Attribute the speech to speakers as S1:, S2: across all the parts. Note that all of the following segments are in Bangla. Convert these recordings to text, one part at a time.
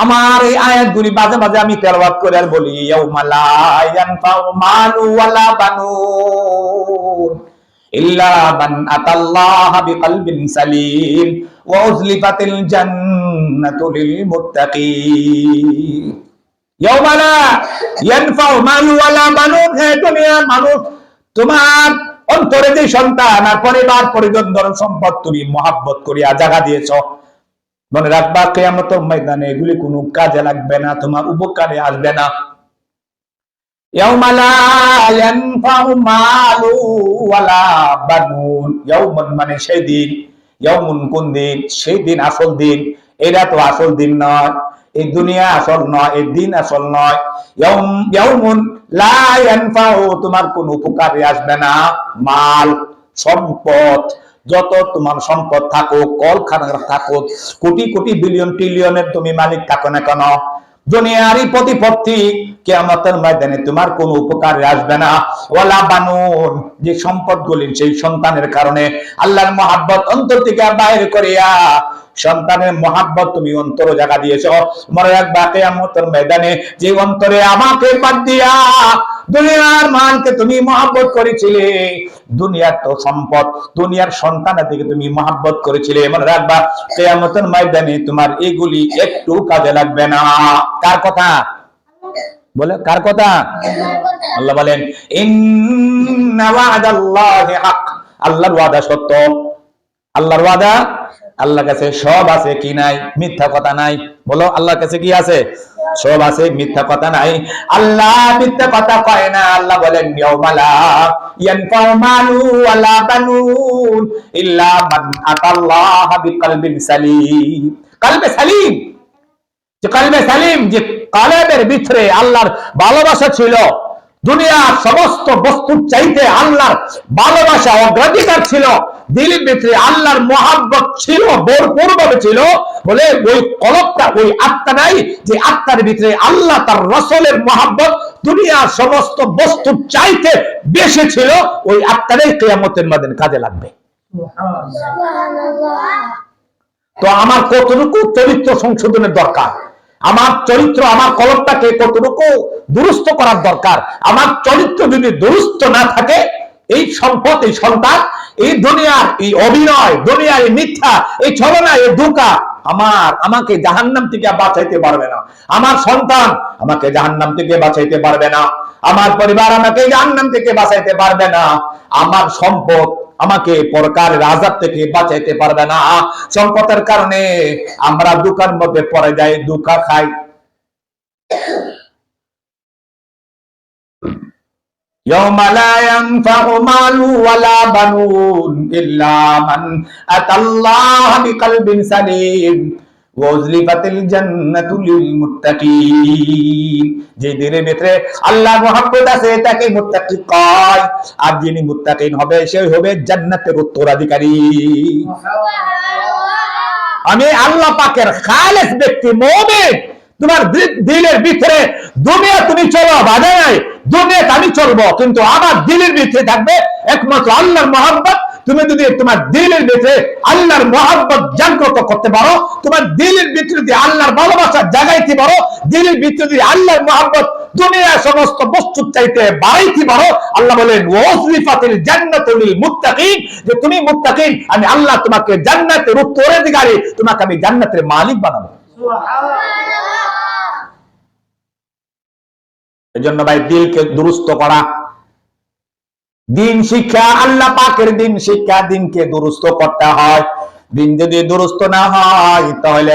S1: আমার এই আয়াতগুলি মাঝে মাঝে আমি তেলাওয়াত করে আর বলি মান মানুষ, তোমার অন্তরে যে সন্তান আর পরিবার পরিজন ধরন সম্পদ তুমি মহাব্বত করিয়া জায়গা দিয়েছ মনে রাখবা কেয়ামত ময়দানে এগুলি কোনো কাজে লাগবে না, তোমার উপকারে আসবে না। মানে সেই দিন কোন দিন? সেই দিন আসল দিন। তো আসল দিন নয়, এই দুনিয়া আসল নয়, এই দিন আসল নয়। তোমার কোনো উপকারে আসবে না। মাল, সম্পদ যত তোমার সম্পদ থাকো কলখানা থাকো কোটি কোটি বিলিয়ন ট্রিলিয়নের তুমি মালিক থাকো না কেন? দুনিয়ারই প্রতিপত্তি কেয়ামতের ময়দানে তোমার কোনো উপকারে আসবে না। ওয়ালা বানুন, যে সম্পদগুলি সেই সন্তানের কারণে আল্লাহর মহাব্বত অন্তর থেকে বাইরে করিয়া সন্তানের মহাব্বত তুমি অন্তর জায়গা দিয়েছ। মনে রাখবা কেয়ামতের ময়দানে যে অন্তরে আমাকে বাদ দিয়া দুনিয়ার মানকে তুমি মহাব্বত করেছিলে। দুনিয়ার তো সম্পদ, দুনিয়ার সন্তানের দিকে তুমি মহাব্বত করেছিলে। মনে রাখবা, কেয়ামতের ময়দানে তোমার এগুলি একটু কাজে লাগবে না। কার কথা? বলে, কার কথা? আল্লাহ বলেন আল্লাহর ওয়াদা সত্য। আল্লাহর ওয়াদা আল্লাহর কাছে সব আছে কি নাই? মিথ্যা কথা নাই। বলো, আল্লাহর কাছে কি আছে? সব আছে, মিথ্যা কথা নাই। আল্লাহ মিথ্যা কথা কয় না। আল্লাহ বলেন ইয়ানফাউ ওয়ালা বানুন ইল্লা মান আতাল্লাহ বিকলবিন সালিম। কলবে সালিম। যে কলবে সালিম, যে কালেবের ভিতরে আল্লাহর ভালোবাসা ছিল, দুনিয়ার সমস্ত বস্তুর চাইতে আল্লাহর ভালোবাসা অগ্রাধিকার ছিল দিলের ভিতরে আল্লাহর মহাব্বত ছিল ভাবে ছিল। বলে ওই কলকটা ওই আত্মা নাই যে আত্মার ভিতরে আল্লাহ তার রসলের মহাব্বত, দুনিয়ার সমস্ত বস্তুর চাইতে বেশি ছিল, ওই আত্মারাই কেয়ামতের কাজে লাগবে। তো আমার কতটুকু চরিত্র সংশোধনের দরকার? আমার চরিত্র, আমার কলমটাকে কতটুকু দুরুস্ত করার দরকার? আমার চরিত্র যদি দুরুস্ত না থাকে এই সম্পদ, এই সন্তান, এই দুনিয়ার এই অভিনয়, দুনিয়ার এই মিথ্যা, এই ছলনা, এই ধোকা আমার, আমাকে জাহান্নাম থেকে বাঁচাইতে পারবে না। আমার সন্তান আমাকে জাহান্নাম থেকে বাঁচাইতে পারবে না। আমার পরিবার আমাকে জাহান্নাম থেকে বাঁচাইতে পারবে না। আমার সম্পদ আমাকে পরকার রাজার থেকে বাঁচাইতে পারবে না। সম্পদের কারণে আমরা দোকান মধ্যে পড়ে যাই দুঃখা খাই। يوم لا ينفع مال ولا بنون إلا من أتى الله بقلب سليم وأزلفت الجنة للمتقين যে দিনের ভিতরে আল্লাহ মোহাম্মদ আছে তাকে মুত্তাকি কয় আর যিনি মুত্তাকিন হবে সে হবে জান্নাতের উত্তরাধিকারী আমি আল্লাহ পাকের খালেস ব্যক্তি মুমিন তোমার দি- দিলের ভিতরে দুনিয়া তুমি চলো বাধা নাই দুনিয়া আমি চলবো, কিন্তু আমার দিলের ভিতরে থাকবে একমাত্র আল্লাহর মহাব্বত। তুমি যদি তোমার দিলের ভিতরে আল্লাহর মহাব্বত জাগ্রত করতে পারো, তোমার দিলের ভিতরে যদি আল্লাহর ভালোবাসা জাগাইতে পারো, দিলের ভিতরে যদি আল্লাহর মহাব্বত দুনিয়ার সমস্ত বস্তু চাইতে বাড়াইতে পারো, আল্লাহ বলেন ওয়াসলিফাতিল জান্নাতুল মুত্তাকিন যে তুমি মুত্তাকিন, আমি আল্লাহ তোমাকে জান্নাতের উত্তরাধিকারী, তোমাকে আমি জান্নাতের মালিক বানাবো। এজন্য ভাই দিলকে দুরুস্ত করা। দিন শিক্ষা, আল্লাহ পাকের দিন শিক্ষা, দিনকে দুরুস্ত করতে হয়। দিন যদি দুরুস্ত না হয়, তাহলে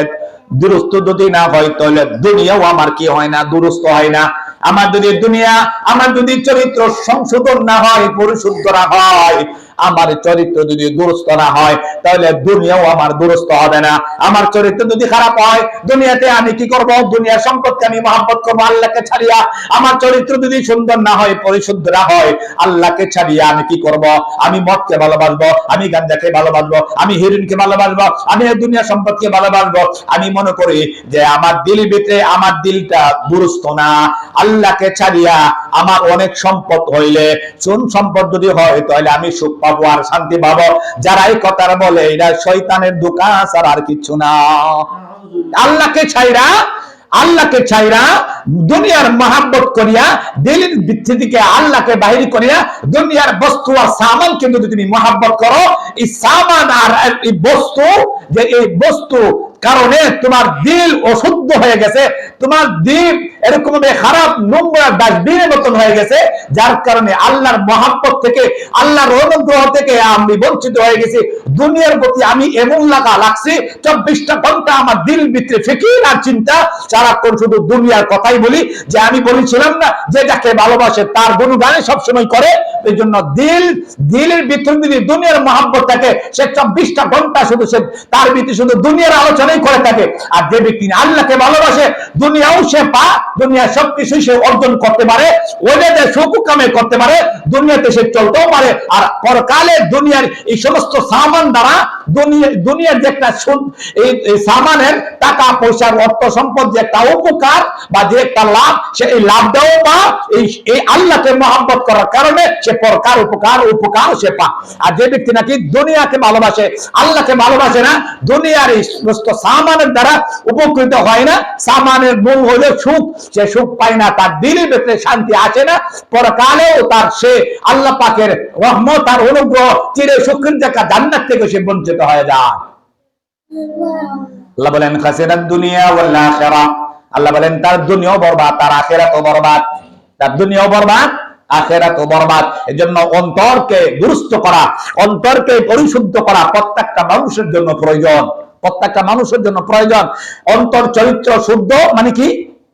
S1: দুরুস্ত যদি না হয়, তাহলে দুনিয়াও আমার কি হয় না, দুরুস্ত হয় না। আমার যদি দুনিয়া, আমার যদি চরিত্র সংশোধন না হয়, পরিশুদ্ধ না হয়, আমার চরিত্র যদি দুরস্ত না হয়, তাহলে দুনিয়াও আমার দুরস্ত হবে না। আমার চরিত্র যদি খারাপ হয়, দুনিয়াতে আমি কি করব? দুনিয়ার সম্পদকে আমি মহাব্বত করব, আল্লাহকে ছাড়িয়া। আমার চরিত্র যদি সুন্দর না হয়, পরিশুদ্ধ না হয়, আল্লাহকে ছাড়িয়া আমি কি করব? আমি মদকে ভালোবাসবো, আমি গাঞ্জাকে ভালোবাসবো, আমি হিরোইনকে ভালোবাসবো, আমি দুনিয়া সম্পদকে ভালোবাসবো। আমি মনে করি যে আমার দিলের ভিতরে, আমার দিলটা দুরস্ত না। আল্লাহকে ছাড়িয়া আমার অনেক সম্পদ হইলে। চুন সম্পদ যদি হয়, তাহলে আমি সুখ পাবো আর শান্তি পাবো। যারা এই কথাটা বলে এটা শয়তানের দোকান আর আর কিছু না। আল্লাহকে ছাইরা, আল্লাহকে চাইরা দুনিয়ার মহাব্বত করিয়া দিলের ভিত্তি আল্লাহকে বাহির করিয়া, দুনিয়ার বস্তু আর সামান কিন্তু যদি তুমি মহাব্বত করো, এই সামান আর এই বস্তু, যে এই বস্তু কারণে তোমার দিল অশুদ্ধ হয়ে গেছে তোমার দিল এরকম খারাপ, নোংরা, ডাস্টবিনের মতন হয়ে গেছে, যার কারণে আল্লাহর মহাব্বত থেকে, আল্লাহর অনুগ্রহ থেকে আমি বঞ্চিত হয়ে গেছি। দুনিয়ার প্রতি আমি এমন লাগা লাগছে, চব্বিশটা ঘণ্টা আমার দিল ভিতরে ফিকির আর চিন্তা, সারাক্ষণ শুধু দুনিয়ার কথাই বলি, যে আমি বলেছিলাম না, যে যাকে ভালোবাসে তার গুণগানে সবসময় করে এই জন্য দিল, দিলের ভিতরে যদি দুনিয়ার মহাব্বত থাকে, সে চব্বিশটা ঘণ্টা শুধু সে তার ভিতরে শুধু দুনিয়ার আলোচনাই করে থাকে। আর যে ব্যক্তি আল্লাহকে ভালোবাসে দুনিয়াও সে পা, দুনিয়ার সবকিছুই সে অর্জন করতে পারে, ওইটাতে সুখ কামে করতে পারে, দুনিয়াতে সে চলতেও পারে, আর পরকালে দুনিয়ার এই সমস্ত সামান দ্বারা দুনিয়া দুনিয়ার যে একটা এই সামানের টাকা পয়সার অর্থ, সম্পদ যে একটা উপকার বা যে একটা লাভ, সে এই লাভটাও পা এই আল্লাহকে মহাব্বত করার কারণে সে পরকার উপকার উপকার সে পা। আর যে ব্যক্তি নাকি দুনিয়াকে ভালোবাসে, আল্লাহকে ভালোবাসে না, দুনিয়ার এই সমস্ত সামানের দ্বারা উপকৃত হয় না, সামানের মূল হলো সুখ সে সুখ পায় না, তার দিলের ভেতরে শান্তি আসে না। পরকালেও তার সে আল্লাহ পাকের রহমত আর অনুগ্রহ চিরে সুখের দেখা জান্নাত থেকে সে বঞ্চিত হয়ে যায়। আল্লাহ বলেন, খাসিরাত দুনিয়া ওয়াল আখিরা। আল্লাহ বলেন, তার দুনিয়াও বরবাদ, তার আখিরাতও বরবাদ। তার দুনিয়াও বরবাদ, আখেরাতও বরবাদ। এজন্য অন্তরকে দুরুস্ত করা, অন্তরকে পরিশুদ্ধ করা প্রত্যেকটা মানুষের জন্য প্রয়োজন। প্রত্যেকটা মানুষের জন্য প্রয়োজন। অন্তর চরিত্র শুদ্ধ মানে কি?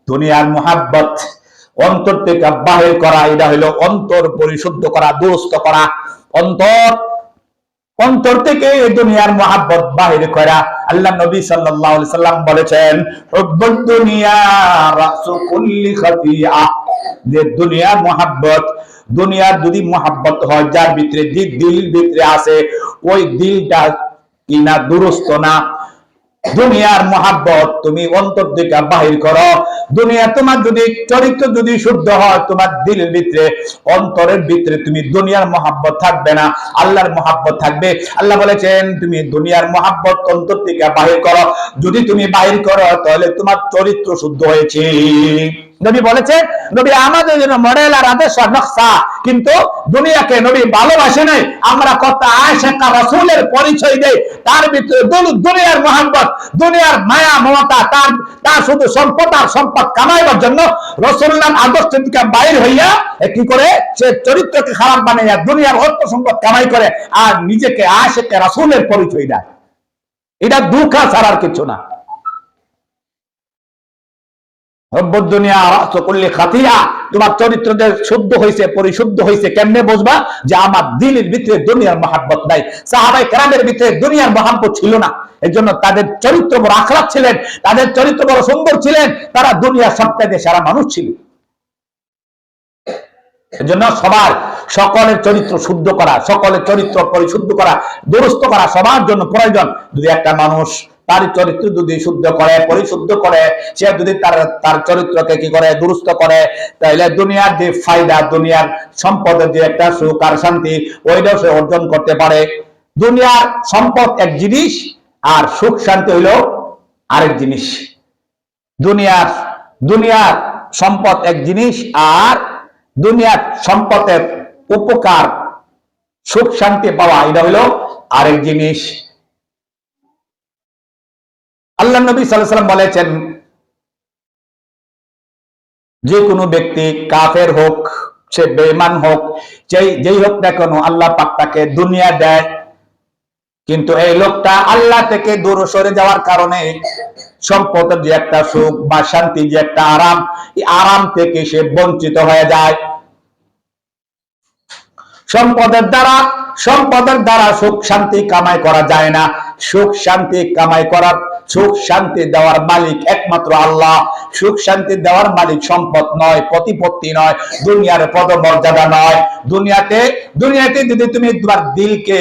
S1: দুনিয়ার মোহাব্বত। অন্তর থেকে বাহির করা, এটা হলো অন্তর পরিশুদ্ধ করা, দুরুস্ত করা। অন্তর অন্তর থেকে এই দুনিয়ার মহাব্বত বাহির করা। আল্লাহ নবী সাল্লাল্লাহু আলাইহি সাল্লাম বলেছেন হুব্বুদ দুনিয়া রাসু কুল্লি খাতিয়া যে দুনিয়ার মহাব্বত, দুনিয়ার যদি মহাব্বত হয়, যার ভিতরে দিল ভিতরে আছে, ওই দিলটা কিনা দুরস্ত না। দুনিয়ার মহাব্বত তুমি অন্তর থেকে বাহির করো। দুনিয়া তোমার যদি চরিত্র যদি শুদ্ধ হয়, তোমার দিলের ভিতরে, অন্তরের ভিতরে তুমি দুনিয়ার মহাব্বত থাকবে না, আল্লাহর মহাব্বত থাকবে। আল্লাহ বলেছেন, তুমি দুনিয়ার মহাব্বত অন্তর থেকে বাহির করো। যদি তুমি বাহির করো, তাহলে তোমার চরিত্র শুদ্ধ হয়েছে। নবী বলেছে, নবী আমাদের জন্য মডেল আর আদেশ নকশা। কিন্তু দুনিয়াকে নবী ভালোবাসে নাই। আমরা কত আয়েশা রাসূলের পরিচয় দেই। তার ভিতরে দুনিয়ার মোহাম্মত দুনিয়ার মায়া, মমতা, তার তার শুধু সম্পদ আর সম্পদ কামাইবার জন্য রসুল্লাহ আদর্শ থেকে বাইর হইয়া কি করে? সে চরিত্রকে খারাপ বানাইয়া দুনিয়ার অর্থ সম্পদ কামাই করে আর নিজেকে আয়েশা রাসূলের পরিচয় দেয়। এটা দুঃখা ছাড়ার কিছু না রব্বুদ দুনিয়া রাসু কুল্লি খাতিয়া তোমার চরিত্র যে শুদ্ধ হয়েছে পরিশুদ্ধ হয়েছে কেমনে বুঝবা? যে আমার দিলের ভিতরে দুনিয়ার মহাব্বত নাই। সাহাবাই কেরামের ভিতরে দুনিয়ার মহাব্বত ছিল না। এই জন্য তাদের চরিত্র বড় আখলাক ছিলেন, তাদের চরিত্র বড় সুন্দর ছিলেন, তারা দুনিয়ার সবটাইতে সারা মানুষ ছিল। এজন্য সবার, সকলের চরিত্র শুদ্ধ করা, সকলের চরিত্র পরিশুদ্ধ করা, দুরস্ত করা সবার জন্য প্রয়োজন। যদি একটা মানুষ তার চরিত্র যদি শুদ্ধ করে, পরিশুদ্ধ করে, সে যদি তার তার চরিত্রকে কি করে? দুরস্ত করে। তাহলে দুনিয়ার যে ফায়দা, দুনিয়ার সম্পদের যে একটা সুখ আর শান্তি, ওইটাও সে অর্জন করতে পারে। দুনিয়ার সম্পদ এক জিনিস আর সুখ শান্তি হইল আরেক জিনিস। দুনিয়ার দুনিয়ার সম্পদ এক জিনিস আর দুনিয়ার সম্পদের উপকার, সুখ শান্তি পাওয়া, এটা হলো আরেক জিনিস। আল্লাহ নবী সাল্লাম বলেছেন যে কোনো ব্যক্তি কাফের হোক, সে বেঈমান হোক, যেই যেই হোক না কেন আল্লাহ পাক তাকে দুনিয়া দেয়। কিন্তু এই লোকটা আল্লাহ থেকে দূরে সরে যাওয়ার কারণে সম্পদের যে একটা সুখ বা শান্তি যে একটা আরাম আরাম থেকে সে বঞ্চিত হয়ে যায়। সম্পদের দ্বারা সম্পদের দ্বারা সুখ শান্তি কামাই করা যায় না। সুখ শান্তি কামাই করার সুখ শান্তি দেওয়ার মালিক একমাত্র আল্লাহ। সুখ শান্তি দেওয়ার মালিক সম্পদ নয়, প্রতিপত্তি নয়, দুনিয়ার পদমর্যাদা নয়। দুনিয়াতে দুনিয়াতে যদি তুমি তোমার দিলকে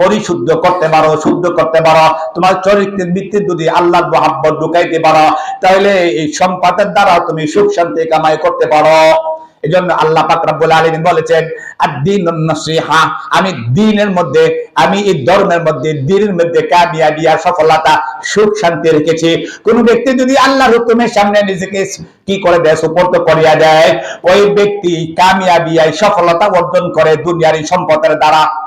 S1: পরিশুদ্ধ করতে পারো, শুদ্ধ করতে পারো, তোমার চরিত্রের ভিত্তি যদি আল্লাহর মহাব্বত ঢুকাইতে পারো, তাহলে এই সম্পদের দ্বারা তুমি সুখ শান্তি কামাই করতে পারো। এজন্য আল্লাহ পাক রব্বুল আলামিন বলেছেন, আদ-দীনুন নসিহা আমি দ্বীনের মধ্যে, আমি এই ধর্মের মধ্যে দ্বীনের মধ্যে কামিয়াবি আর সফলতা, সুখ শান্তি রেখেছি। কোন ব্যক্তি যদি আল্লাহর হুকুমের সামনে নিজেকে কি করে দেয় সুপর্দ করিয়া দেয়, ওই ব্যক্তি কামিয়াবি আর সফলতা অর্জন করে দুনিয়ার সম্পদের দ্বারা।